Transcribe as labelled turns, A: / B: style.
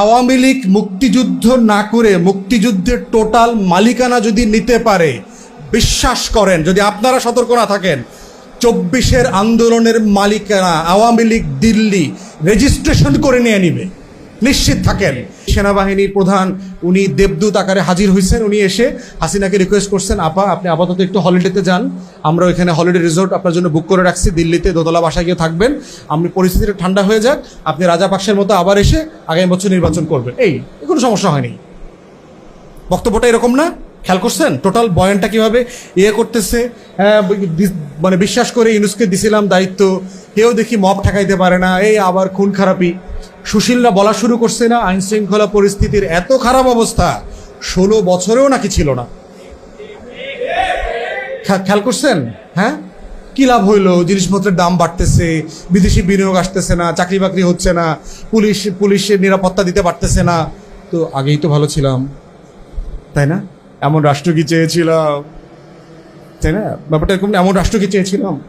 A: আওয়ামী লীগ মুক্তিযুদ্ধ না করে মুক্তিযুদ্ধের টোটাল মালিকানা যদি নিতে পারে, বিশ্বাস করেন, যদি আপনারা সতর্ক না থাকেন, চব্বিশের আন্দোলনের মালিকানা আওয়ামী লীগ দিল্লি রেজিস্ট্রেশন করে নিয়ে নিবে। নিশ্চিত থাকেন। সেনাবাহিনীর প্রধান উনি দেবদূত আকারে হাজির হয়েছেন উনি এসে হাসিনাকে রিকোয়েস্ট করছেন আপা আপনি আপাতত একটু হলিডেতে যান। আমরা ওইখানে হলিডে রিসোর্ট আপনার জন্য বুক করে রাখছি। দিল্লিতে দোতলা বাসায় গিয়ে থাকবেন। আপনি পরিস্থিতিটা ঠান্ডা হয়ে যাক। আপনি রাজাপাকসের মতো আবার এসে আগামী বছর নির্বাচন করবেন। এই কোনো সমস্যা হয়নি। বক্তব্যটা এরকম না? খেয়াল করছেন? টোটাল বয়ানটা কীভাবে ইয়ে করতেছে? হ্যাঁ, মানে বিশ্বাস করে ইউনুসকে দিছিলাম দায়িত্ব। কেউ দেখি মব ঠেকাইতে পারে না। এই আবার খুন খারাপি। সুশীলরা বলা শুরু করছে না আইন শৃঙ্খলা পরিস্থিতির এত খারাপ অবস্থা, ষোলো বছরেও নাকি ছিল না। খেয়াল করছেন? হ্যাঁ? কি লাভ হইল? জিনিসপত্রের দাম বাড়তেছে, বিদেশি বিনিয়োগ আসতেছে না, চাকরি বাকরি হচ্ছে না, পুলিশ, পুলিশের নিরাপত্তা দিতে পারতেছে না। তো আগেই তো ভালো ছিলাম। তাই না? এমন রাষ্ট্র কি চেয়েছিলাম? তাই না? ব্যাপারটা এরকম এমন রাষ্ট্র কি চেয়েছিলাম?